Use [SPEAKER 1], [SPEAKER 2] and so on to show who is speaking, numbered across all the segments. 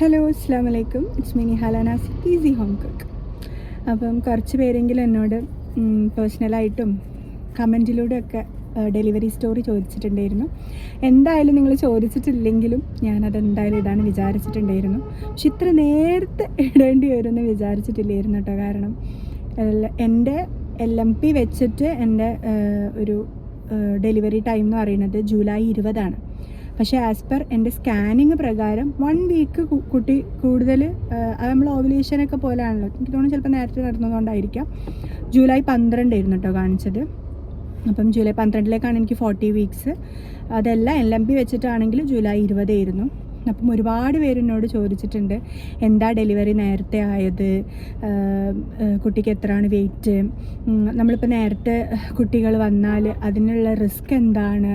[SPEAKER 1] Hello അസ്സാം വലൈക്കും it's Mini ഹലാനാസ് ഈസി ഹോം കുക്ക് അപ്പം കുറച്ച് പേരെങ്കിലും എന്നോട് പേഴ്സണലായിട്ടും കമന്റിലൂടെയൊക്കെ ഡെലിവറി സ്റ്റോറി ചോദിച്ചിട്ടുണ്ടായിരുന്നു. എന്തായാലും നിങ്ങൾ ചോദിച്ചിട്ടില്ലെങ്കിലും ഞാനത് എന്തായാലും ഇതാണ് വിചാരിച്ചിട്ടുണ്ടായിരുന്നു. പക്ഷെ ഇത്ര നേരത്തെ ഇടേണ്ടി വരുമെന്ന് വിചാരിച്ചിട്ടില്ലായിരുന്നു കേട്ടോ. കാരണം എന്റെ എൽ എം പി വെച്ചിട്ട് എന്റെ ഒരു ഡെലിവറി ടൈം എന്ന് പറയുന്നത് ജൂലൈ ഇരുപതാണ്. പക്ഷേ ആസ് പെർ എന്റെ സ്കാനിങ് പ്രകാരം വൺ വീക്ക് കുട്ടി കൂടുതൽ അത് നമ്മൾ ഓവുലേഷനൊക്കെ പോലെയാണല്ലോ. എനിക്ക് തോന്നുന്നു ചിലപ്പോൾ നേരത്തെ നടന്നതുകൊണ്ടായിരിക്കാം. ജൂലൈ പന്ത്രണ്ടായിരുന്നു കേട്ടോ കാണിച്ചത്. അപ്പം ജൂലൈ പന്ത്രണ്ടിലേക്കാണ് എനിക്ക് ഫോർട്ടി വീക്സ് അതെല്ലാം എൽ എം പി വെച്ചിട്ടാണെങ്കിൽ ജൂലൈ ഇരുപതായിരുന്നു. അപ്പം ഒരുപാട് പേരെന്നോട് ചോദിച്ചിട്ടുണ്ട് എന്താ ഡെലിവറി നേരത്തെ ആയത്? കുട്ടിക്ക് എത്രയാണ് വെയിറ്റ് നമ്മളിപ്പോൾ നേരത്തെ കുട്ടികൾ വന്നാൽ അതിനുള്ള റിസ്ക് എന്താണ്?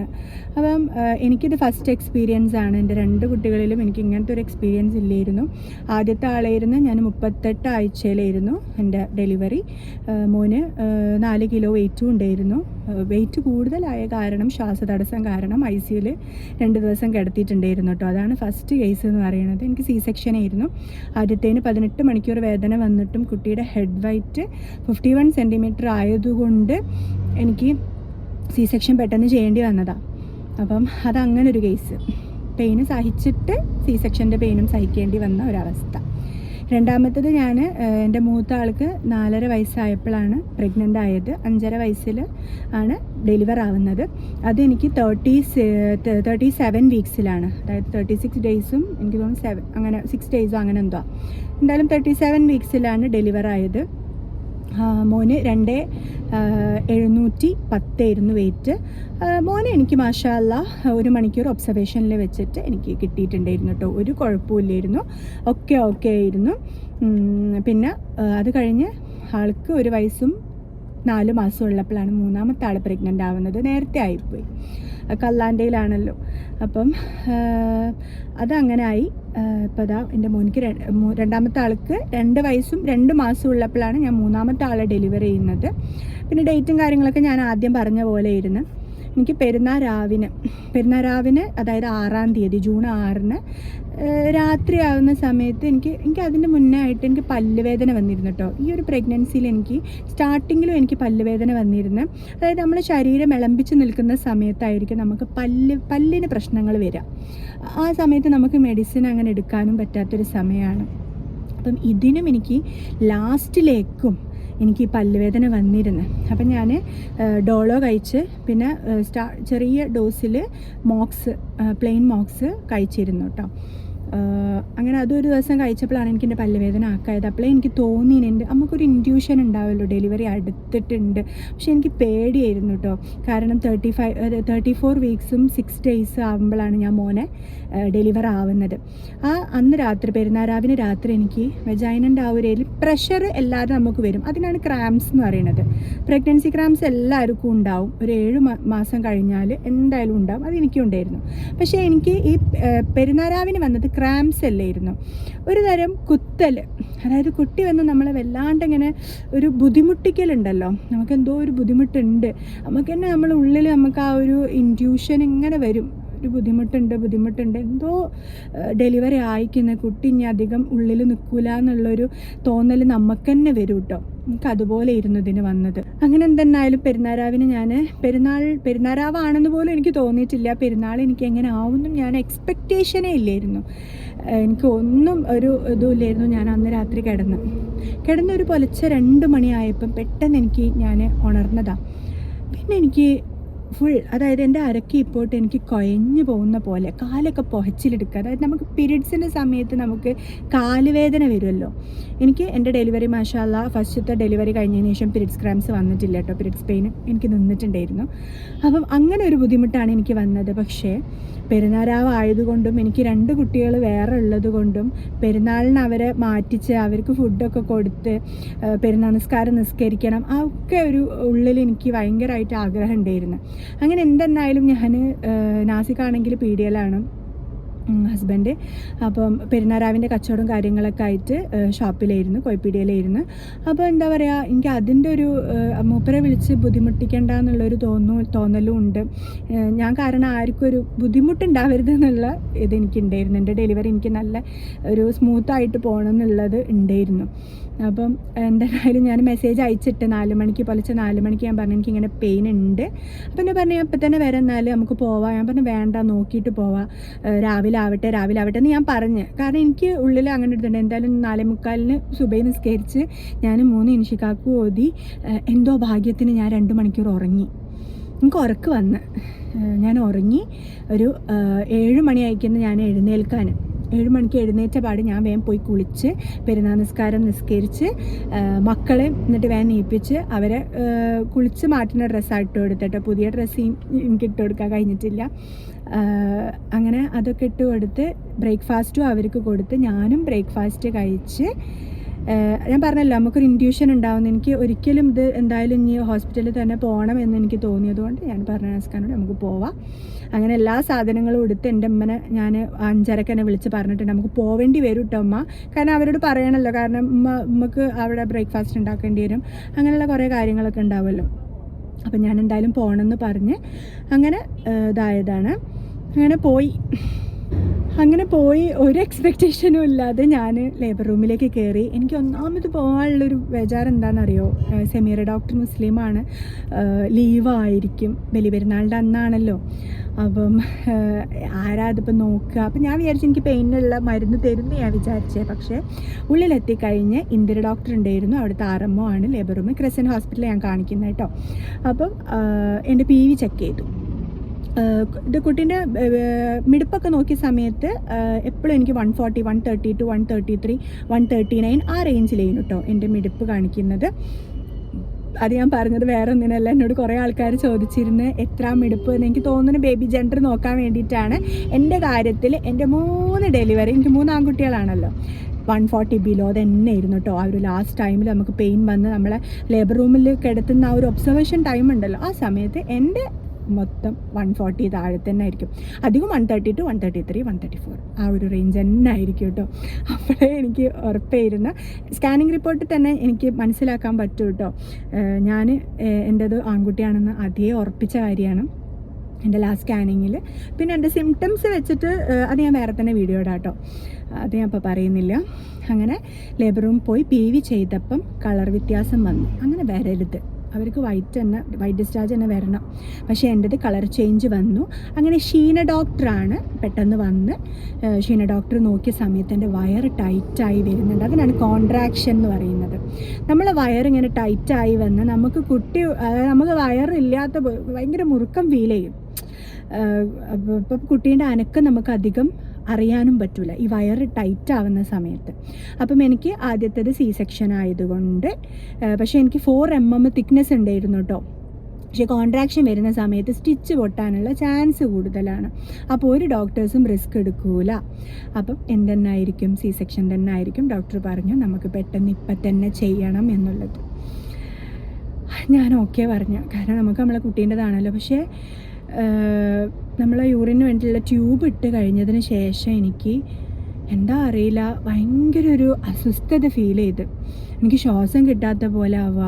[SPEAKER 1] അപ്പം എനിക്കിത് ഫസ്റ്റ് എക്സ്പീരിയൻസ് ആണ്. എന്റെ രണ്ട് കുട്ടികളിലും എനിക്ക് ഇങ്ങനത്തെ ഒരു എക്സ്പീരിയൻസ് ഇല്ലായിരുന്നു. ആദ്യത്തെ ആളായിരുന്നു ഞാൻ മുപ്പത്തെട്ട് ആഴ്ചയിലായിരുന്നു എന്റെ ഡെലിവറി മോന് നാല് കിലോ വെയിറ്റും ഉണ്ടായിരുന്നു. വെയിറ്റ് കൂടുതലായ കാരണം ശ്വാസതടസ്സം കാരണം ഐ സിയിൽ രണ്ട് ദിവസം കിടത്തിയിട്ടുണ്ടായിരുന്നു കേട്ടോ. അതാണ് ഫസ്റ്റ് കേസ് എന്ന് പറയുന്നത് എനിക്ക് സി സെക്ഷൻ ആയിരുന്നു. ആദ്യത്തേന് പതിനെട്ട് മണിക്കൂർ വേദന വന്നിട്ടും കുട്ടിയുടെ head weight fifty one centimetre ആയതുകൊണ്ട് എനിക്ക് സി സെക്ഷൻ പെട്ടെന്ന് ചെയ്യേണ്ടി വന്നതാണ് അപ്പം അതങ്ങനൊരു കേസ് പെയിന് സഹിച്ചിട്ട് സി സെക്ഷന്റെ പെയിനും സഹിക്കേണ്ടി വന്ന ഒരവസ്ഥ. രണ്ടാമത്തത് ഞാൻ എന്റെ മൂത്ത ആൾക്ക് നാലര വയസ്സായപ്പോഴാണ് പ്രഗ്നന്റ് ആയത്. അഞ്ചര വയസ്സിൽ ആണ് ഡെലിവർ ആവുന്നത്. അതെനിക്ക് തേർട്ടി തേർട്ടി സെവൻ വീക്സിലാണ് അതായത് തേർട്ടി സിക്സ് ഡേയ്സും എനിക്ക് തോന്നുന്നു സെവൻ അങ്ങനെ സിക്സ് ഡേയ്സും അങ്ങനെ എന്തോ. എന്തായാലും തേർട്ടി സെവൻ വീക്സിലാണ് ഡെലിവർ ആയത്. മോന് രണ്ട് എഴുന്നൂറ്റി പത്തായിരുന്നു വെയിറ്റ് മോനെ എനിക്ക് മാഷാല്ല ഒരു മണിക്കൂർ ഒബ്സർവേഷനിൽ വെച്ചിട്ട് എനിക്ക് കിട്ടിയിട്ടുണ്ടായിരുന്നു കേട്ടോ ഒരു കുഴപ്പമില്ലായിരുന്നു. ഒക്കെ ഓക്കെ ആയിരുന്നു. പിന്നെ അത് കഴിഞ്ഞ് ആൾക്ക് ഒരു വയസ്സും നാല് മാസം ഉള്ളപ്പോഴാണ് മൂന്നാമത്തെ ആൾ പ്രഗ്നന്റ് ആവുന്നത്. നേരത്തെ ആയിപ്പോയി. കല്ലാണ്ടയിലാണല്ലോ അപ്പം അതങ്ങനെ ആയി. ഇപ്പോൾ ഇതാ എന്റെ മോനിക്ക് രണ്ടാമത്തെ ആൾക്ക് രണ്ട് വയസ്സും രണ്ട് മാസവും ഉള്ളപ്പോഴാണ് ഞാൻ മൂന്നാമത്തെ ആളെ ഡെലിവറി ചെയ്യുന്നത്. പിന്നെ ഡേറ്റും കാര്യങ്ങളൊക്കെ ഞാൻ ആദ്യം പറഞ്ഞ പോലെ ഇരുന്ന് എനിക്ക് പെരുന്നാൾ രാവിന് പെരുന്നാൾ രാവിന് അതായത് ആറാം തീയതി ജൂൺ ആറിന് ഏഹ് രാത്രി ആവുന്ന സമയത്ത് എനിക്ക് എനിക്ക് അതിന്റെ മുന്നേ ആയിട്ട് എനിക്ക് പല്ലുവേദന വന്നിരുന്നു കേട്ടോ. ഈ ഒരു പ്രഗ്നൻസിയിൽ എനിക്ക് സ്റ്റാർട്ടിങ്ങിലും എനിക്ക് പല്ലുവേദന വന്നിരുന്നു. അതായത് നമ്മുടെ ശരീരം ഇളമ്പിച്ച് നിൽക്കുന്ന സമയത്തായിരിക്കും നമുക്ക് പല്ല് പല്ലിന് പ്രശ്നങ്ങൾ വരിക. ആ സമയത്ത് നമുക്ക് മെഡിസിൻ അങ്ങനെ എടുക്കാനും പറ്റാത്തൊരു സമയമാണ്. അപ്പം ഇതിനും എനിക്ക് ലാസ്റ്റിലേക്കും എനിക്ക് ഈ പല്ലുവേദന വന്നിരുന്നു. അപ്പം ഞാൻ ഡോളോ കഴിച്ച് പിന്നെ സ്റ്റാ ചെറിയ ഡോസിൽ മോക്സ് പ്ലെയിൻ മോക്സ് കഴിച്ചിരുന്നു കേട്ടോ. അങ്ങനെ അതൊരു ദിവസം കഴിച്ചപ്പോഴാണ് എനിക്ക് എന്റെ പല്ലുവേദന ആക്കായത്. അപ്പോഴേ എനിക്ക് തോന്നി എന്റെ നമുക്കൊരു ഇൻഡ്യൂഷൻ ഉണ്ടാവുമല്ലോ ഡെലിവറി അടുത്തിട്ടുണ്ട്. പക്ഷെ എനിക്ക് പേടിയായിരുന്നു കേട്ടോ കാരണം തേർട്ടി ഫൈവ് തേർട്ടി ഫോർ വീക്സും സിക്സ് ഡേയ്സ് ആകുമ്പോഴാണ് ഞാൻ മോനെ ഡെലിവർ ആവുന്നത്. ആ അന്ന് രാത്രി പെരുന്നാരാവിന് രാത്രി എനിക്ക് വെജൈനന്റെ ആ ഒരു പ്രഷർ എല്ലാവരും നമുക്ക് വരും. അതിനാണ് ക്രാംസ് എന്ന് പറയുന്നത്. പ്രഗ്നൻസി ക്രാംസ് എല്ലാവർക്കും ഉണ്ടാവും. ഒരു ഏഴ് മാസം കഴിഞ്ഞാൽ എന്തായാലും ഉണ്ടാവും. അത് എനിക്കും ഉണ്ടായിരുന്നു. പക്ഷേ എനിക്ക് ഈ പെരുന്നാരാവിന് വന്നത് ക്രാംസ് അല്ലായിരുന്നു. ഒരു തരം കുത്തൽ അതായത് കുട്ടി വന്ന് നമ്മളെ വല്ലാണ്ട് ഇങ്ങനെ ഒരു ബുദ്ധിമുട്ടിക്കലുണ്ടല്ലോ. നമുക്ക് എന്തോ ഒരു ബുദ്ധിമുട്ടുണ്ട്. നമുക്ക് തന്നെ നമ്മളെ ഉള്ളിൽ നമുക്ക് ആ ഒരു ഇൻഡ്യൂഷൻ ഇങ്ങനെ വരും. ഒരു ബുദ്ധിമുട്ടുണ്ട് ബുദ്ധിമുട്ടുണ്ട്. എന്തോ ഡെലിവറി ആയിക്കുന്ന. കുട്ടി ഇനി അധികം ഉള്ളിൽ നിൽക്കൂല എന്നുള്ളൊരു തോന്നൽ നമുക്ക് തന്നെ വരും കേട്ടോ എനിക്ക് അതുപോലെ ഇരുന്നു ഇതിന് വന്നത്. അങ്ങനെ എന്തെന്നായാലും പെരുന്നാരാവിന് ഞാൻ പെരുന്നാൾ പെരുന്നാരാവാണെന്ന് പോലും എനിക്ക് തോന്നിയിട്ടില്ല. പെരുന്നാൾ എനിക്ക് എങ്ങനെ ആവുമെന്നും ഞാൻ എക്സ്പെക്റ്റേഷനേ ഇല്ലായിരുന്നു. എനിക്ക് ഒന്നും ഒരു ഇതുമില്ലായിരുന്നു ഞാൻ അന്ന് രാത്രി കിടന്ന്. കിടന്നൊരു പുലച്ച രണ്ട് മണിയായപ്പം പെട്ടെന്ന് എനിക്ക് ഞാൻ ഉണർന്നതാണ് പിന്നെ എനിക്ക് ഫുൾ അതായത് എന്റെ അരക്ക് ഇപ്പോട്ട് എനിക്ക് കുഴഞ്ഞു പോകുന്ന പോലെ കാലൊക്കെ പുഹച്ചിലെടുക്കുക. അതായത് നമുക്ക് പീരീഡ്സിന്റെ സമയത്ത് നമുക്ക് കാലുവേദന വരുമല്ലോ. എനിക്ക് എന്റെ ഡെലിവറി മാഷാല്ല ഫസ്റ്റത്തെ ഡെലിവറി കഴിഞ്ഞതിന് ശേഷം പീരീഡ്സ് ക്രാംസ് വന്നിട്ടില്ല കേട്ടോ. പീരീഡ്സ് പെയിൻ എനിക്ക് നിന്നിട്ടുണ്ടായിരുന്നു. അപ്പം അങ്ങനെ ഒരു ബുദ്ധിമുട്ടാണ് എനിക്ക് വന്നത്. പക്ഷേ പെരുന്നാരാവ് ആയതുകൊണ്ടും എനിക്ക് രണ്ട് കുട്ടികൾ വേറെ ഉള്ളത് കൊണ്ടും പെരുന്നാളിന് അവരെ മാറ്റിച്ച് അവർക്ക് ഫുഡൊക്കെ കൊടുത്ത് പെരുന്നാൾ നിസ്കാരം നിസ്കരിക്കണം ആ ഒക്കെ ഒരു ഉള്ളിൽ എനിക്ക് ഭയങ്കരമായിട്ട് ആഗ്രഹം ഉണ്ടായിരുന്നു. അങ്ങനെ എന്തെന്നായാലും ഞാൻ നാസിക്കാണെങ്കിൽ പീഡിയലാണ്. ഹസ്ബൻഡ് അപ്പം പെരുന്നാരാവിന്റെ കച്ചവടം കാര്യങ്ങളൊക്കെ ആയിട്ട് ഷോപ്പിലായിരുന്നു കോയപ്പീടിയയിലായിരുന്നു അപ്പോൾ എന്താ പറയുക എനിക്ക് അതിന്റെ ഒരു മൂപ്പരെ വിളിച്ച് ബുദ്ധിമുട്ടിക്കേണ്ട എന്നുള്ളൊരു തോന്നു തോന്നലും ഉണ്ട്. ഞാൻ കാരണം ആർക്കും ഒരു ബുദ്ധിമുട്ടുണ്ടാവരുത് എന്നുള്ള ഇത് എനിക്കുണ്ടായിരുന്നു. എന്റെ ഡെലിവറി എനിക്ക് നല്ല ഒരു സ്മൂത്തായിട്ട് പോകണം എന്നുള്ളത് ഉണ്ടായിരുന്നു. അപ്പം എന്തായാലും ഞാൻ മെസ്സേജ് അയച്ചിട്ട് നാല് മണിക്ക് പൊലച്ച് നാല് മണിക്ക് ഞാൻ പറഞ്ഞു എനിക്കിങ്ങനെ പെയിൻ ഉണ്ട്. അപ്പം എന്നെ പറഞ്ഞു ഇപ്പം തന്നെ വരാം നമുക്ക് പോവാം. ഞാൻ പറഞ്ഞു വേണ്ട നോക്കിയിട്ട് പോവാം. രാവിലെ ആവട്ടെ രാവിലെ ആവട്ടെ എന്ന് ഞാൻ പറഞ്ഞ്. കാരണം എനിക്ക് ഉള്ളിൽ അങ്ങനെ എടുത്തിട്ടുണ്ട് എന്തായാലും നാലേ മുക്കാലിന് സുബൈ നിസ്കരിച്ച് ഞാൻ മൂന്ന് ഇൻഷിക്കാക്ക് ഓതി എന്തോ ഭാഗ്യത്തിന് ഞാൻ രണ്ട് മണിക്കൂർ ഉറങ്ങി. എനിക്ക് ഉറക്ക് വന്ന്. ഞാൻ ഉറങ്ങി ഒരു ഏഴ് മണി അയക്കുന്ന ഞാൻ എഴുന്നേൽക്കാൻ. ഏഴ് മണിക്ക് എഴുന്നേറ്റ പാട് ഞാൻ വേഗം പോയി കുളിച്ച് പെരുന്നാൾ നിസ്കാരം നിസ്കരിച്ച് മക്കളെ എന്നിട്ട് വേഗം നീപ്പിച്ച് അവരെ കുളിച്ച് മാറ്റുന്ന ഡ്രസ്സാണ് ഇട്ട് കൊടുത്തിട്ട്. പുതിയ ഡ്രസ്സ് എനിക്ക് ഇട്ട് കൊടുക്കാൻ കഴിഞ്ഞിട്ടില്ല. അങ്ങനെ അതൊക്കെ ഇട്ട് കൊടുത്ത് ബ്രേക്ക്ഫാസ്റ്റും അവർക്ക് കൊടുത്ത് ഞാനും ബ്രേക്ക്ഫാസ്റ്റ് കഴിച്ച് ഞാൻ പറഞ്ഞല്ലോ നമുക്കൊരു ഇൻഡ്യൂഷൻ ഉണ്ടാവുന്ന. എനിക്ക് ഒരിക്കലും ഇത് എന്തായാലും ഇനി ഹോസ്പിറ്റലിൽ തന്നെ പോകണം എന്ന് എനിക്ക് തോന്നിയതുകൊണ്ട് ഞാൻ പറഞ്ഞ നസ്കാനോട് നമുക്ക് പോവാം. അങ്ങനെ എല്ലാ സാധനങ്ങളും എടുത്ത് എന്റെ അമ്മനെ ഞാൻ അഞ്ചരക്ക് എന്നെ വിളിച്ച് പറഞ്ഞിട്ടുണ്ട്. നമുക്ക് പോവേണ്ടി വരും കേട്ടോ അമ്മ കാരണം അവരോട് പറയണമല്ലോ കാരണം ഉമ്മ ഉമ്മക്ക് അവിടെ ബ്രേക്ക്ഫാസ്റ്റ് ഉണ്ടാക്കേണ്ടി വരും. അങ്ങനെയുള്ള കുറേ കാര്യങ്ങളൊക്കെ ഉണ്ടാവുമല്ലോ. അപ്പം ഞാൻ എന്തായാലും പോകണമെന്ന് പറഞ്ഞ് അങ്ങനെ ഇതായതാണ്. അങ്ങനെ പോയി. അങ്ങനെ പോയി. ഒരു എക്സ്പെക്റ്റേഷനും ഇല്ലാതെ ഞാൻ ലേബർ റൂമിലേക്ക് കയറി എനിക്ക് ഒന്നാമത് പോകാനുള്ളൊരു വിചാരം എന്താണെന്നറിയോ സെമീറ ഡോക്ടർ മുസ്ലിമാണ്. ലീവായിരിക്കും ബലിപെരുന്നാളിന്റെ അന്നാണല്ലോ. അപ്പം ആരാ അതിപ്പോൾ നോക്കുക? അപ്പം ഞാൻ വിചാരിച്ചു എനിക്ക് പെയിനുള്ള മരുന്ന് തരുമെന്ന് ഞാൻ വിചാരിച്ചേ. പക്ഷേ ഉള്ളിലെത്തിക്കഴിഞ്ഞ് ഇന്ദിര ഡോക്ടർ ഉണ്ടായിരുന്നു. അവിടുത്തെ ആറമ്മോ ആണ്. ലേബർ റൂം ക്രിസ്ത്യൻ ഹോസ്പിറ്റലിൽ ഞാൻ കാണിക്കുന്നത് കേട്ടോ. അപ്പം എന്റെ പി വി ചെക്ക് ചെയ്തു. ഇത് കുട്ടീന്റെ മിടുപ്പൊക്കെ നോക്കിയ സമയത്ത് എപ്പോഴും എനിക്ക് one forty one thirty two one thirty three one thirty nine ആ റേഞ്ചിലേനു കേട്ടോ എന്റെ മിടുപ്പ് കാണിക്കുന്നത്. അത് ഞാൻ പറഞ്ഞത് വേറെ ഒന്നിനല്ല എന്നോട് കുറേ ആൾക്കാർ ചോദിച്ചിരുന്നു എത്ര മിടുപ്പ് എന്ന് എനിക്ക് തോന്നുന്നു ബേബി ജെൻഡർ നോക്കാൻ വേണ്ടിയിട്ടാണ്. എന്റെ കാര്യത്തിൽ എന്റെ മൂന്ന് ഡെലിവറി എനിക്ക് മൂന്ന് ആൺകുട്ടികളാണല്ലോ. വൺ ഫോർട്ടി ബിലോ തന്നെ ആയിരുന്നു കേട്ടോ ആ ഒരു ലാസ്റ്റ് ടൈമിൽ നമുക്ക് പെയിൻ വന്ന് നമ്മളെ ലേബർ റൂമിൽ കിടത്തുന്ന ആ ഒരു ഒബ്സർവേഷൻ ടൈം ഉണ്ടല്ലോ. ആ സമയത്ത് എന്റെ മൊത്തം വൺ ഫോർട്ടി താഴെ തന്നെ ആയിരിക്കും അധികം one thirty two one thirty three one thirty four ആ ഒരു റേഞ്ച് തന്നെ ആയിരിക്കും കേട്ടോ അപ്പോഴേ എനിക്ക് ഉറപ്പായിരുന്ന സ്കാനിങ് റിപ്പോർട്ട് തന്നെ എനിക്ക് മനസ്സിലാക്കാൻ പറ്റും കേട്ടോ ഞാൻ എന്റെത് ആൺകുട്ടിയാണെന്ന് അതേ ഉറപ്പിച്ച കാര്യമാണ് എന്റെ ലാസ്റ്റ് സ്കാനിങ്ങിൽ പിന്നെ എന്റെ സിംറ്റംസ് വെച്ചിട്ട് അത് ഞാൻ വേറെ തന്നെ വീഡിയോ ഇടാം കേട്ടോ അത് ഞാൻ ഇപ്പോൾ പറയുന്നില്ല. അങ്ങനെ ലേബർ റൂം പോയി പി വി ചെയ്തപ്പം കളർ വ്യത്യാസം വന്നു. അങ്ങനെ വരരുത്. അവർക്ക് വൈറ്റ് തന്നെ വൈറ്റ് ഡിസ്ചാർജ് തന്നെ വരണം. പക്ഷേ എന്റെത് കളർ ചേഞ്ച് വന്നു. അങ്ങനെ ഷീന ഡോക്ടറാണ് പെട്ടെന്ന് വന്ന് ഷീന ഡോക്ടർ നോക്കിയ സമയത്ത് എന്റെ വയർ ടൈറ്റായി വരുന്നുണ്ട്. അതിനാണ് കോൺട്രാക്ഷൻ എന്ന് പറയുന്നത്. നമ്മൾ വയർ ഇങ്ങനെ ടൈറ്റായി വന്ന് നമുക്ക് കുട്ടി നമുക്ക് വയറില്ലാത്ത ഭയങ്കര മുറുക്കം ഫീൽ ചെയ്യും. ഇപ്പം കുട്ടീന്റെ അനക്കം നമുക്ക് അധികം അറിയാനും പറ്റില്ല ഈ വയറ് ടൈറ്റ് ആവുന്ന സമയത്ത്. അപ്പം എനിക്ക് ആദ്യത്തേത് സി സെക്ഷൻ ആയതുകൊണ്ട് പക്ഷേ എനിക്ക് ഫോർ എം എം തിക്നെസ് ഉണ്ടായിരുന്നു കേട്ടോ പക്ഷേ കോൺട്രാക്ഷൻ വരുന്ന സമയത്ത് സ്റ്റിച്ച് പൊട്ടാനുള്ള ചാൻസ് കൂടുതലാണ്. അപ്പോൾ ഒരു ഡോക്ടേഴ്സും റിസ്ക് എടുക്കൂല. അപ്പം എന്തെന്നായിരിക്കും? സി സെക്ഷൻ തന്നെ ആയിരിക്കും ഡോക്ടർ പറഞ്ഞു നമുക്ക് പെട്ടെന്ന് ഇപ്പം തന്നെ ചെയ്യണം എന്നുള്ളത്. ഞാൻ ഓക്കെ പറഞ്ഞു. കാരണം നമുക്ക് നമ്മളെ കുട്ടീന്റെതാണല്ലോ. പക്ഷേ നമ്മൾ യൂറിന് വേണ്ടിയുള്ള ട്യൂബ് ഇട്ട് കഴിഞ്ഞതിന് ശേഷം എനിക്ക് എന്താ അറിയില്ല ഭയങ്കര ഒരു അസ്വസ്ഥത ഫീൽ ചെയ്ത്. എനിക്ക് ശ്വാസം കിട്ടാത്ത പോലെ ആവുക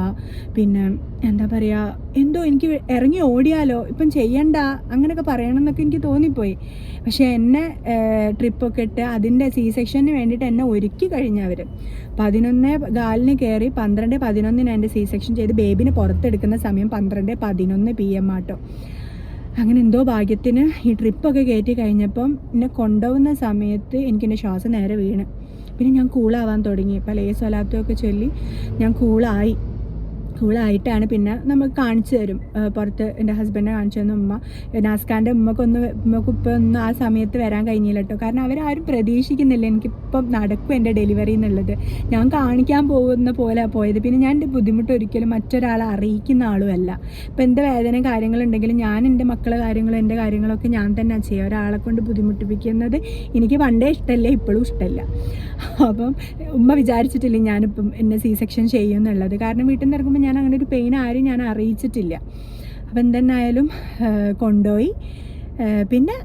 [SPEAKER 1] പിന്നെ എന്താ പറയുക എന്തോ എനിക്ക് ഇറങ്ങി ഓടിയാലോ ഇപ്പം ചെയ്യണ്ട അങ്ങനെയൊക്കെ പറയണം എന്നൊക്കെ എനിക്ക് തോന്നിപ്പോയി. പക്ഷേ എന്നെ ട്രിപ്പൊക്കെ ഇട്ട് അതിന്റെ സി സെക്ഷന് വേണ്ടിയിട്ട് എന്നെ ഒരുക്കി കഴിഞ്ഞവർ പതിനൊന്ന് കാലിന് കയറി പന്ത്രണ്ട് പതിനൊന്നിന് എന്റെ സി സെക്ഷൻ ചെയ്ത് ബേബിനെ പുറത്തെടുക്കുന്ന സമയം പന്ത്രണ്ട് പതിനൊന്ന് പി എം ആട്ടോ. അങ്ങനെ എന്തോ ഭാഗ്യത്തിന് ഈ ട്രിപ്പൊക്കെ കയറ്റി കഴിഞ്ഞപ്പം എന്നെ കൊണ്ടുപോകുന്ന സമയത്ത് എനിക്കെന്റെ ശ്വാസം നേരെ വീണ്. പിന്നെ ഞാൻ കൂളാവാൻ തുടങ്ങി. പല സ്വലാത്തുമൊക്കെ ചൊല്ലി ഞാൻ കൂളായി കൂളായിട്ടാണ് പിന്നെ നമുക്ക് കാണിച്ചു തരും. പുറത്ത് എന്റെ ഹസ്ബൻഡിനെ കാണിച്ചു തന്ന ഉമ്മ. നാസ്കാന്റെ ഉമ്മക്കൊന്ന് ഉമ്മക്ക് ഇപ്പോൾ ഒന്നും ആ സമയത്ത് വരാൻ കഴിഞ്ഞില്ല കേട്ടോ. കാരണം അവരാരും പ്രതീക്ഷിക്കുന്നില്ല എനിക്കിപ്പം നടക്കും എന്റെ ഡെലിവറി എന്നുള്ളത്. ഞാൻ കാണിക്കാൻ പോകുന്ന പോലെ പോയത്. പിന്നെ ഞാൻ എന്റെ ബുദ്ധിമുട്ട് ഒരിക്കലും മറ്റൊരാളെ അറിയിക്കുന്ന ആളുമല്ല. ഇപ്പം എന്ത് വേദന കാര്യങ്ങളുണ്ടെങ്കിലും ഞാൻ എന്റെ മക്കളെ കാര്യങ്ങളും എന്റെ കാര്യങ്ങളൊക്കെ ഞാൻ തന്നെ ചെയ്യുക. ഒരാളെ കൊണ്ട് ബുദ്ധിമുട്ടിപ്പിക്കുന്നത് എനിക്ക് പണ്ടേ ഇഷ്ടമല്ല ഇപ്പോഴും ഇഷ്ടമല്ല. അപ്പം ഉമ്മ വിചാരിച്ചിട്ടില്ല ഞാനിപ്പം എന്നെ സി സെക്ഷൻ ചെയ്യും എന്നുള്ളത് കാരണം വീട്ടിൽ നിന്ന് ഇറങ്ങുമ്പോൾ ഞാൻ അങ്ങനെ ഒരു പെയിൻ ആരും ഞാൻ അറിയിച്ചിട്ടില്ല. അപ്പം എന്തെന്നായാലും കൊണ്ടുപോയി. പിന്നെ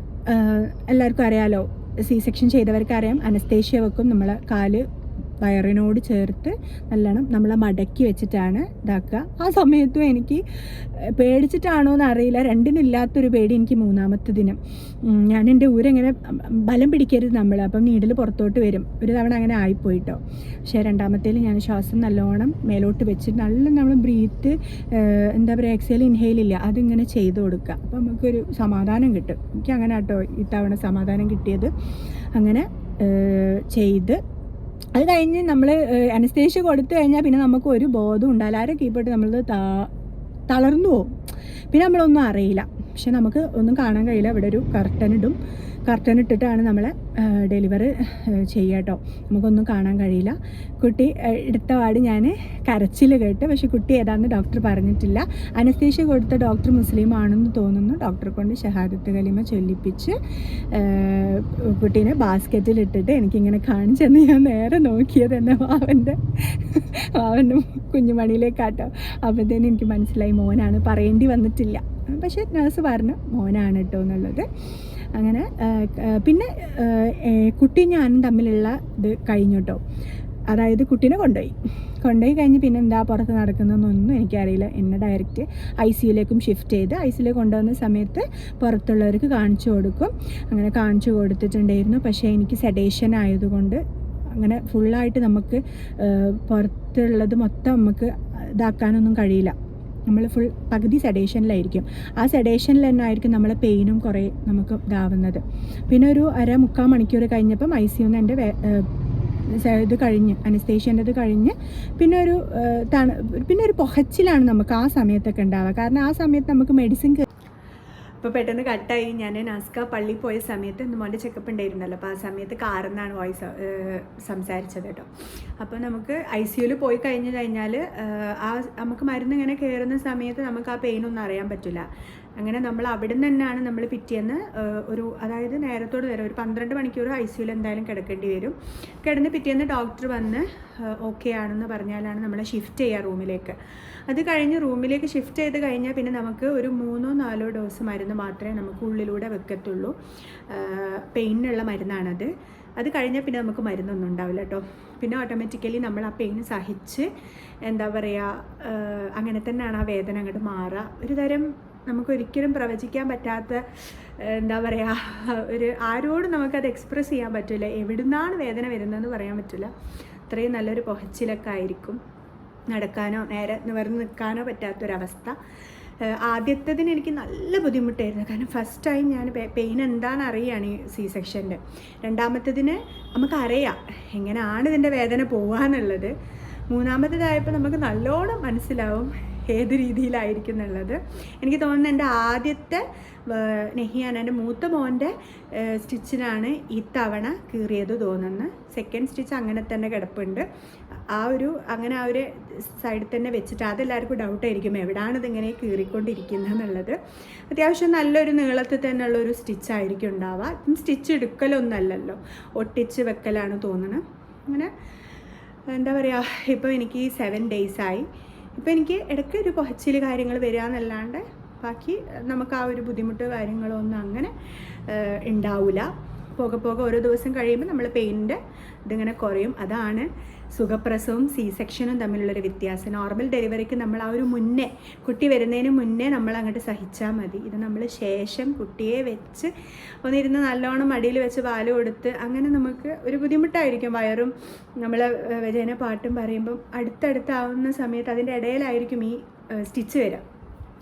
[SPEAKER 1] എല്ലാവർക്കും അറിയാലോ സി സെക്ഷൻ ചെയ്തവർക്കറിയാം അനസ്തേഷ്യ വെക്കും നമ്മൾ കാൽ വയറിനോട് ചേർത്ത് നല്ലോണം നമ്മൾ മടക്കി വെച്ചിട്ടാണ് ഇതാക്കുക. ആ സമയത്തും എനിക്ക് പേടിച്ചിട്ടാണോ എന്ന് അറിയില്ല രണ്ടിനും ഇല്ലാത്തൊരു പേടി എനിക്ക് മൂന്നാമത്തെ ദിനം. ഞാൻ എന്റെ ഊരെങ്ങനെ ബലം പിടിക്കരുത് നമ്മൾ. അപ്പം നീഡിൽ പുറത്തോട്ട് വരും. ഒരു തവണ അങ്ങനെ ആയിപ്പോയിട്ടോ. പക്ഷേ രണ്ടാമത്തേൽ ഞാൻ ശ്വാസം നല്ലോണം മേലോട്ട് വെച്ച് നല്ല നമ്മൾ ബ്രീത്ത് എന്താ പറയുക എക്സേൽ ഇൻഹെയിൽ ഇല്ല. അതിങ്ങനെ ചെയ്ത് കൊടുക്കുക. അപ്പം നമുക്കൊരു സമാധാനം കിട്ടും. എനിക്ക് അങ്ങനെ കേട്ടോ ഇത്തവണ സമാധാനം കിട്ടിയത്. അങ്ങനെ ചെയ്ത് അത് കഴിഞ്ഞ് നമ്മൾ അനസ്തേഷ്യ കൊടുത്തു കഴിഞ്ഞാൽ പിന്നെ നമുക്ക് ഒരു ബോധം ഉണ്ടാവില്ല ആരെ കീപ്പോട്ട് നമ്മൾ തളർന്നു പോകും പിന്നെ നമ്മളൊന്നും അറിയില്ല. പക്ഷെ നമുക്ക് ഒന്നും കാണാൻ കഴിയില്ല. ഇവിടെ ഒരു കർട്ടൻ ഇടും. കർട്ടൻ ഇട്ടിട്ടാണ് നമ്മൾ ഡെലിവറി ചെയ്യുക കേട്ടോ. നമുക്കൊന്നും കാണാൻ കഴിയില്ല. കുട്ടി എടുത്ത പാട് ഞാൻ കരച്ചിൽ കേട്ട് പക്ഷെ കുട്ടി ഏതാണെന്ന് ഡോക്ടർ പറഞ്ഞിട്ടില്ല. അനസ്തീഷ്യ കൊടുത്ത ഡോക്ടർ മുസ്ലിം ആണെന്ന് തോന്നുന്നു. ഡോക്ടറെ കൊണ്ട് ഷഹാദത്ത് കലിമ ചൊല്ലിപ്പിച്ച് കുട്ടീനെ ബാസ്ക്കറ്റിൽ ഇട്ടിട്ട് എനിക്കിങ്ങനെ കാണിച്ചെന്ന് ഞാൻ നേരെ നോക്കിയത് എന്റെ മാവന്റെ മാവന്റെ കുഞ്ഞുമണിയിലേക്കാട്ടോ. അപ്പോഴത്തേനും എനിക്ക് മനസ്സിലായി മോനാണ് പറയേണ്ടി വന്നിട്ടില്ല. പക്ഷേ നഴ്സ് പറഞ്ഞു മോനാണ് കേട്ടോ എന്നുള്ളത്. അങ്ങനെ പിന്നെ കുട്ടി ഞാനും തമ്മിലുള്ള ഇത് കഴിഞ്ഞു കേട്ടോ അതായത് കുട്ടീനെ കൊണ്ടുപോയി. കൊണ്ടുപോയി കഴിഞ്ഞ് പിന്നെ എന്താ പുറത്ത് നടക്കുന്നതെന്നൊന്നും എനിക്കറിയില്ല. എന്നെ ഡയറക്റ്റ് ഐ സിയിലേക്കും ഷിഫ്റ്റ് ചെയ്ത് ഐ സിയിലേക്ക് കൊണ്ടുവന്ന സമയത്ത് പുറത്തുള്ളവർക്ക് കാണിച്ചു കൊടുക്കും. അങ്ങനെ കാണിച്ചു കൊടുത്തിട്ടുണ്ടായിരുന്നു. പക്ഷേ എനിക്ക് സെഡേഷൻ ആയതുകൊണ്ട് അങ്ങനെ ഫുള്ളായിട്ട് നമുക്ക് പുറത്തുള്ളത് മൊത്തം നമുക്ക് ഇതാക്കാനൊന്നും കഴിയില്ല. നമ്മൾ ഫുൾ പകുതി സെഡേഷനിലായിരിക്കും ആ സെഡേഷനിൽ തന്നെ ആയിരിക്കും നമ്മളെ പെയിനും കുറേ നമുക്ക് ഇതാവുന്നത്. പിന്നെ ഒരു അര മുക്കാൽ മണിക്കൂർ കഴിഞ്ഞപ്പം ഐ സിയുന്ന് എന്റെ ഇത് കഴിഞ്ഞ് അനസ്തേഷ്യന്റെ ഇത് കഴിഞ്ഞ് പിന്നെ ഒരു പിന്നെ ഒരു പൊഹച്ചിലാണ് നമുക്ക് ആ സമയത്തൊക്കെ ഉണ്ടാവുക. കാരണം ആ സമയത്ത് നമുക്ക് മെഡിസിൻ അപ്പോൾ പെട്ടെന്ന് കട്ടായി. ഞാൻ നാസ്ക പള്ളി പോയ സമയത്ത് ഇന്ന് മോന്റെ ചെക്കപ്പ് ഉണ്ടായിരുന്നല്ലോ. അപ്പോൾ ആ സമയത്ത് കാറിന്നാണ് വോയിസ് സംസാരിച്ചത് കേട്ടോ. അപ്പോൾ നമുക്ക് ഐ സിയുയിൽ പോയി കഴിഞ്ഞ് കഴിഞ്ഞാൽ ആ നമുക്ക് മരുന്ന് ഇങ്ങനെ കയറുന്ന സമയത്ത് നമുക്ക് ആ പെയിൻ ഒന്നും അറിയാൻ പറ്റില്ല. അങ്ങനെ നമ്മൾ അവിടെ നിന്ന് തന്നെയാണ് നമ്മൾ പിറ്റേന്ന് ഒരു അതായത് നേരത്തോട് നേരം ഒരു പന്ത്രണ്ട് മണിക്കൂർ ഐ സിയിൽ എന്തായാലും കിടക്കേണ്ടി വരും. കിടന്ന് പിറ്റേന്ന് ഡോക്ടർ വന്ന് ഓക്കെ ആണെന്ന് പറഞ്ഞാലാണ് നമ്മളെ ഷിഫ്റ്റ് ചെയ്യുക റൂമിലേക്ക്. അത് കഴിഞ്ഞ് റൂമിലേക്ക് ഷിഫ്റ്റ് ചെയ്ത് കഴിഞ്ഞാൽ പിന്നെ നമുക്ക് ഒരു മൂന്നോ നാലോ ഡോസ് മരുന്ന് മാത്രമേ നമുക്ക് ഉള്ളിലൂടെ വെക്കത്തുള്ളൂ. പെയിനുള്ള മരുന്നാണത്. അത് കഴിഞ്ഞാൽ പിന്നെ നമുക്ക് മരുന്നൊന്നും ഉണ്ടാവില്ല കേട്ടോ പിന്നെ ഓട്ടോമാറ്റിക്കലി നമ്മൾ ആ പെയിൻ സഹിച്ച് എന്താ പറയുക അങ്ങനെ തന്നെയാണ് ആ വേദന അങ്ങോട്ട് മാറുക. ഒരു തരം നമുക്കൊരിക്കലും പ്രവചിക്കാൻ പറ്റാത്ത എന്താ പറയുക ഒരു ആരോടും നമുക്കത് എക്സ്പ്രസ് ചെയ്യാൻ പറ്റില്ല എവിടുന്നാണ് വേദന വരുന്നതെന്ന് പറയാൻ പറ്റില്ല അത്രയും നല്ലൊരു പുഹച്ചിലൊക്കെ ആയിരിക്കും നടക്കാനോ നേരെ നിവർന്ന് നിൽക്കാനോ പറ്റാത്തൊരവസ്ഥ. ആദ്യത്തതിന് എനിക്ക് നല്ല ബുദ്ധിമുട്ടായിരുന്നു. കാരണം ഫസ്റ്റ് ടൈം ഞാൻ പെയിൻ എന്താണെന്ന് അറിയാണ് ഈ സി സെക്ഷന്റെ രണ്ടാമത്തതിന് നമുക്കറിയാം എങ്ങനെയാണ് ഇതിന്റെ വേദന പോകാന്നുള്ളത് മൂന്നാമത്തേതായപ്പോൾ നമുക്ക് നല്ലോണം മനസ്സിലാവും. ഏത് രീതിയിലായിരിക്കും എന്നുള്ളത് എനിക്ക് തോന്നുന്നു എന്റെ ആദ്യത്തെ നെഹിയാണ്. എന്റെ മൂത്ത മോന്റെ സ്റ്റിച്ചിനാണ് ഈ തവണ കീറിയത് തോന്നുന്നു. സെക്കൻഡ് സ്റ്റിച്ച് അങ്ങനെ തന്നെ കിടപ്പുണ്ട്. ആ ഒരു അങ്ങനെ ആ ഒരു സൈഡിൽ തന്നെ വെച്ചിട്ട് അതെല്ലാവർക്കും ഡൗട്ടായിരിക്കും എവിടാണ് ഇതിങ്ങനെ കീറിക്കൊണ്ടിരിക്കുന്നത് എന്നുള്ളത് അത്യാവശ്യം നല്ലൊരു നീളത്തിൽ തന്നെയുള്ള ഒരു സ്റ്റിച്ചായിരിക്കും ഉണ്ടാവുക. സ്റ്റിച്ച് എടുക്കലൊന്നല്ലല്ലോ ഒട്ടിച്ച് വെക്കലാണ് തോന്നുന്നത്. അങ്ങനെ എന്താ പറയുക ഇപ്പോൾ എനിക്ക് സെവൻ ഡേയ്സായി ഇപ്പോൾ എനിക്ക് ഇടയ്ക്ക് ഒരു പുഹച്ചിൽ കാര്യങ്ങൾ വരിക എന്നല്ലാണ്ട് ബാക്കി നമുക്ക് ആ ഒരു ബുദ്ധിമുട്ട് കാര്യങ്ങളൊന്നും അങ്ങനെ ഉണ്ടാവില്ല പോകെ പോകെ ഓരോ ദിവസം കഴിയുമ്പോൾ നമ്മൾ പെയിന്റെ ഇതിങ്ങനെ കുറയും. അതാണ് സുഖപ്രസവവും സി സെക്ഷനും തമ്മിലുള്ളൊരു വ്യത്യാസം. നോർമൽ ഡെലിവറിക്ക് നമ്മൾ ആ ഒരു മുന്നേ കുട്ടി വരുന്നതിന് മുന്നേ നമ്മൾ അങ്ങോട്ട് സഹിച്ചാൽ മതി. ഇത് നമ്മൾ ശേഷം കുട്ടിയെ വെച്ച് ഒന്നിരുന്ന് നല്ലോണം മടിയിൽ വെച്ച് പാൽ കൊടുത്ത് അങ്ങനെ നമുക്ക് ഒരു ബുദ്ധിമുട്ടായിരിക്കും. വയറും നമ്മൾ വജന പാട്ടും പറയുമ്പം അടുത്തടുത്താവുന്ന സമയത്ത് അതിന്റെ ഇടയിലായിരിക്കും ഈ സ്റ്റിച്ച് വരിക.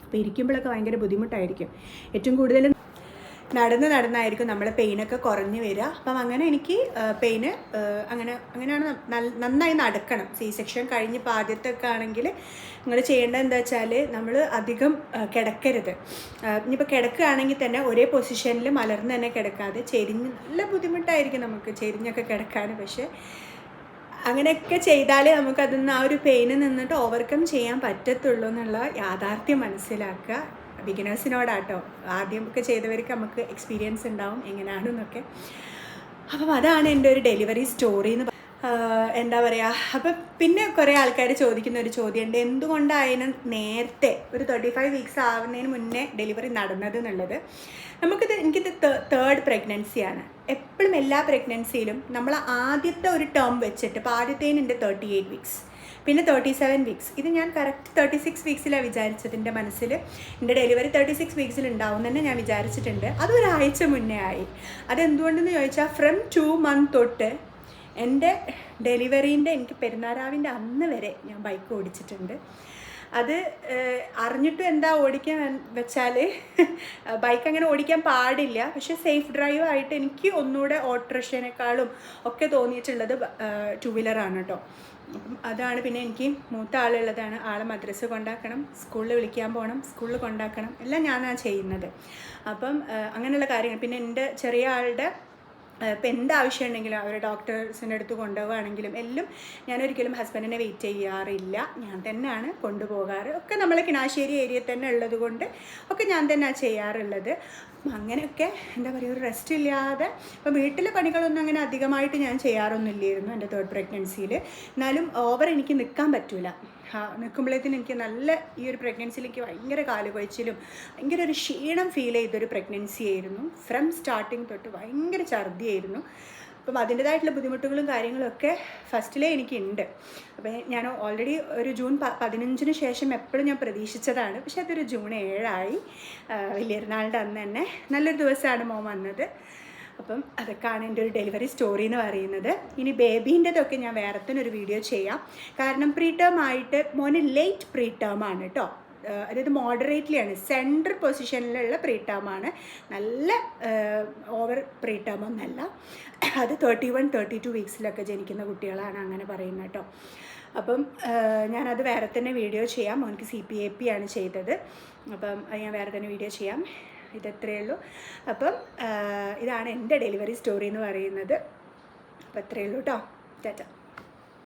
[SPEAKER 1] അപ്പോൾ ഇരിക്കുമ്പോഴൊക്കെ ഭയങ്കര ബുദ്ധിമുട്ടായിരിക്കും. ഏറ്റവും കൂടുതൽ നടന്ന് നടന്നായിരിക്കും നമ്മളെ പെയിനൊക്കെ കുറഞ്ഞു വരിക. അപ്പം അങ്ങനെ എനിക്ക് പെയിന് അങ്ങനെ അങ്ങനെയാണ് നന്നായി നടക്കണം. സി സെക്ഷൻ കഴിഞ്ഞ് ഇപ്പോൾ ആദ്യത്തെ ഒക്കെ ആണെങ്കിൽ നിങ്ങൾ ചെയ്യേണ്ടത് എന്താ വെച്ചാൽ നമ്മൾ അധികം കിടക്കരുത്. ഇനിയിപ്പോൾ കിടക്കുകയാണെങ്കിൽ തന്നെ ഒരേ പൊസിഷനിൽ മലർന്ന് തന്നെ കിടക്കാതെ ചെരിഞ്ഞ് നല്ല ബുദ്ധിമുട്ടായിരിക്കും നമുക്ക് ചെരിഞ്ഞൊക്കെ കിടക്കാൻ. പക്ഷേ അങ്ങനെയൊക്കെ ചെയ്താലേ നമുക്ക് അതിൽ നിന്ന് ആ ഒരു പെയിന് നിന്നിട്ട് ഓവർകം ചെയ്യാൻ പറ്റത്തുള്ളൂ എന്നുള്ള യാഥാർത്ഥ്യം മനസ്സിലാക്കുക. ബിഗിനേഴ്സിനോടാട്ടോ ആദ്യമൊക്കെ ചെയ്തവർക്ക് നമുക്ക് എക്സ്പീരിയൻസ് ഉണ്ടാവും എങ്ങനെയാണെന്നൊക്കെ. അപ്പം അതാണ് എന്റെ ഒരു ഡെലിവറി സ്റ്റോറി എന്ന് എന്താ പറയുക അപ്പം പിന്നെ കുറേ ആൾക്കാർ ചോദിക്കുന്ന ഒരു ചോദ്യമുണ്ട്. എന്തുകൊണ്ടാണ് നേരത്തെ ഒരു തേർട്ടി ഫൈവ് വീക്സ് ആവുന്നതിന് മുന്നേ ഡെലിവറി നടന്നത് എന്നുള്ളത്? നമുക്കിത് എനിക്കിത് തേർഡ് പ്രഗ്നൻസിയാണ് എപ്പോഴും എല്ലാ പ്രഗ്നൻസിയിലും നമ്മൾ ആദ്യത്തെ ഒരു ടേം വെച്ചിട്ട് ഇപ്പോൾ ആദ്യത്തേനുണ്ട് തേർട്ടി എയ്റ്റ് വീക്സ് പിന്നെ തേർട്ടി സെവൻ വീക്സ് ഇത് ഞാൻ കറക്റ്റ് തേർട്ടി സിക്സ് വീക്സിലാണ് വിചാരിച്ചത് എന്റെ മനസ്സിൽ. എന്റെ ഡെലിവറി തേർട്ടി സിക്സ് വീക്സിൽ ഉണ്ടാവും തന്നെ ഞാൻ വിചാരിച്ചിട്ടുണ്ട്. അതൊരാഴ്ച മുന്നേ ആയി. അതെന്തുകൊണ്ടെന്ന് ചോദിച്ചാൽ ഫ്രം ടു മന്ത് തൊട്ട് എന്റെ ഡെലിവറീന്റെ എനിക്ക് പെരുന്നാരാവിന്റെ അന്ന് വരെ ഞാൻ ബൈക്ക് ഓടിച്ചിട്ടുണ്ട്. അത് അറിഞ്ഞിട്ട് എന്താ ഓടിക്കാൻ വെച്ചാൽ ബൈക്ക് അങ്ങനെ ഓടിക്കാൻ പാടില്ല. പക്ഷെ സേഫ് ഡ്രൈവ് ആയിട്ട് എനിക്ക് ഒന്നുകൂടെ ഓട്ടോറിക്ഷേനേക്കാളും ഒക്കെ തോന്നിയിട്ടുള്ളത് ടു വീലറാണ് കേട്ടോ അതാണ് പിന്നെ എനിക്ക് മൂത്ത ആളുള്ളതാണ്. ആളെ മദ്രസ കൊണ്ടാക്കണം സ്കൂളിൽ വിളിക്കാൻ പോകണം സ്കൂളിൽ കൊണ്ടാക്കണം. എല്ലാം ഞാനാണ് ചെയ്യുന്നത്. അപ്പം അങ്ങനെയുള്ള കാര്യങ്ങൾ. പിന്നെ എന്റെ ചെറിയ ആളുടെ ഇപ്പം എന്ത് ആവശ്യം ഉണ്ടെങ്കിലും അവരെ ഡോക്ടേഴ്സിന്റെ അടുത്ത് കൊണ്ടുപോവുകയാണെങ്കിലും എല്ലാം ഞാനൊരിക്കലും ഹസ്ബൻഡിനെ വെയിറ്റ് ചെയ്യാറില്ല. ഞാൻ തന്നെയാണ് കൊണ്ടുപോകാറ്. ഒക്കെ നമ്മളെ കിണാശ്ശേരി ഏരിയയിൽ തന്നെ ഉള്ളത് കൊണ്ട് ഒക്കെ ഞാൻ തന്നെയാണ് ചെയ്യാറുള്ളത്. അങ്ങനെയൊക്കെ എന്താ പറയുക ഒരു റെസ്റ്റ് ഇല്ലാതെ ഇപ്പം വീട്ടിലെ പണികളൊന്നും അങ്ങനെ അധികമായിട്ട് ഞാൻ ചെയ്യാറൊന്നുമില്ലായിരുന്നു എന്റെ തേർഡ് പ്രഗ്നൻസിയിൽ എന്നാലും ഓവർ എനിക്ക് നിൽക്കാൻ പറ്റൂല. നിൽക്കുമ്പോഴത്തേനും എനിക്ക് നല്ല ഈ ഒരു പ്രഗ്നൻസിയിൽ എനിക്ക് ഭയങ്കര കാലുകൊഴിച്ചിലും ഭയങ്കര ഒരു ക്ഷീണം ഫീൽ ചെയ്തൊരു പ്രഗ്നൻസി ആയിരുന്നു. ഫ്രം സ്റ്റാർട്ടിങ് തൊട്ട് ഭയങ്കര ഛർദിയായിരുന്നു. അപ്പം അതിന്റെതായിട്ടുള്ള ബുദ്ധിമുട്ടുകളും കാര്യങ്ങളൊക്കെ ഫസ്റ്റിലേ എനിക്കുണ്ട്. അപ്പം ഞാൻ ഓൾറെഡി ഒരു ജൂൺ പതിനഞ്ചിന് ശേഷം എപ്പോഴും ഞാൻ പ്രതീക്ഷിച്ചതാണ്. പക്ഷേ അതൊരു ജൂൺ ഏഴായി. വലിയ വലിയൊരുനാളിന്റെ അന്ന് തന്നെ നല്ലൊരു ദിവസമാണ് മോൻ വന്നത്. അപ്പം അതൊക്കെയാണ് എന്റെ ഒരു ഡെലിവറി സ്റ്റോറി എന്ന് പറയുന്നത്. ഇനി ബേബീന്റെതൊക്കെ ഞാൻ വേറെ തന്നെ ഒരു വീഡിയോ ചെയ്യാം. കാരണം പ്രീ ടേം ആയിട്ട് മോന് ലേറ്റ് പ്രീ ടേം ആണ് കേട്ടോ അതായത് മോഡറേറ്റ്ലിയാണ് സെൻട്രൽ പൊസിഷനിലുള്ള പ്രീ ടേം ആണ്. നല്ല ഓവർ പ്രീ ടേം ഒന്നല്ല. അത് തേർട്ടി വൺ തേർട്ടി ടു വീക്സിലൊക്കെ ജനിക്കുന്ന കുട്ടികളാണ് അങ്ങനെ പറയുന്നത് കേട്ടോ അപ്പം ഞാനത് വേറെ തന്നെ വീഡിയോ ചെയ്യാം. മോനിക്ക് സി പി എ പി ആണ് ചെയ്തത്. അപ്പം ഞാൻ വേറെ തന്നെ വീഡിയോ ചെയ്യാം. ഇതത്രയേ ഉള്ളൂ. അപ്പം ഇതാണ് എന്റെ ഡെലിവറി സ്റ്റോറി എന്ന് പറയുന്നത്. അപ്പം അത്രയേ ഉള്ളൂ കേട്ടോ ടാറ്റ.